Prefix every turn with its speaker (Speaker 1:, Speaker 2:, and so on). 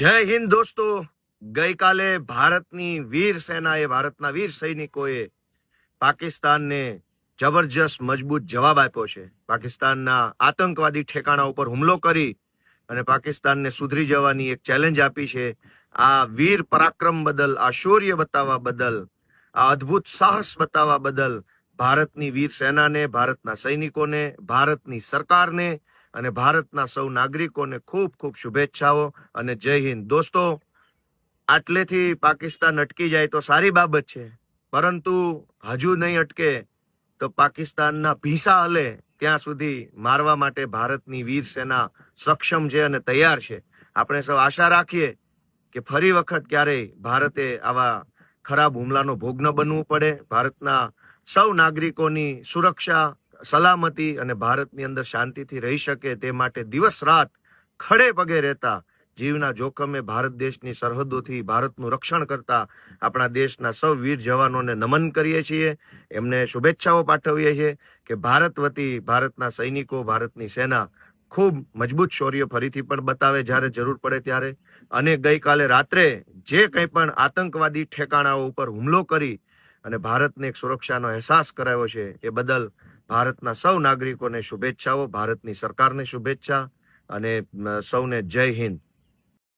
Speaker 1: જય હિન્દ દોસ્તો. ગઈકાલે ભારતની વીર સેનાએ, ભારતના વીર સૈનિકોએ પાકિસ્તાનને જબરજસ્ત મજબૂત જવાબ આપ્યો છે. પાકિસ્તાનના આતંકવાદી ઠેકાણા ઉપર હુમલો કરી અને પાકિસ્તાનને સુધરી જવાની એક ચેલેન્જ આપી છે. આ વીર પરાક્રમ બદલ, આ શૌર્ય બતાવવા બદલ, આ અદ્ભુત સાહસ બતાવવા બદલ ભારતની વીર સેનાને, ભારતના સૈનિકોને, ભારતની સરકારને અને ભારતના સૌ નાગરિકોને ખૂબ ખૂબ શુભેચ્છાઓ અને જય હિન્દ. દોસ્તો, આટલેથી પાકિસ્તાન અટકી જાય તો સારી બાબત છે, પરંતુ હજુ નહીં અટકે તો પાકિસ્તાનના ભીસા હલે ત્યાં સુધી મારવા માટે ભારતની વીર સેના સક્ષમ છે અને તૈયાર છે. આપણે સૌ આશા રાખીએ કે ફરી વખત ક્યારેય ભારતે આવા ખરાબ હુમલાનો ભોગ ન બનવું પડે. ભારતના સૌ નાગરિકોની સુરક્ષા સલામતી અને ભારતની અંદર શાંતિથી રહી શકે તે માટે દિવસ રાત ખડે પગે રહેતા જીવના જોખમે ભારત દેશની સરહદોથી ભારતનું રક્ષણ કરતા આપણા દેશના સૌ વીર જવાનોને નમન કરીએ છીએ. એમને શુભેચ્છાઓ પાઠવીએ છીએ કે ભારત વતી ભારતના સૈનિકો, ભારતની સેના ખૂબ મજબૂત શૌર્ય ફરીથી પણ બતાવે જ્યારે જરૂર પડે ત્યારે. અને ગઈકાલે રાત્રે જે કંઈ પણ આતંકવાદી ઠેકાણાઓ ઉપર હુમલો કરી અને ભારતને એક સુરક્ષાનો અહેસાસ કરાયો છે એ બદલ ભારતના સૌ નાગરિકોને શુભેચ્છાઓ ભારતની સરકારને શુભેચ્છા અને સૌને જય હિન્દ.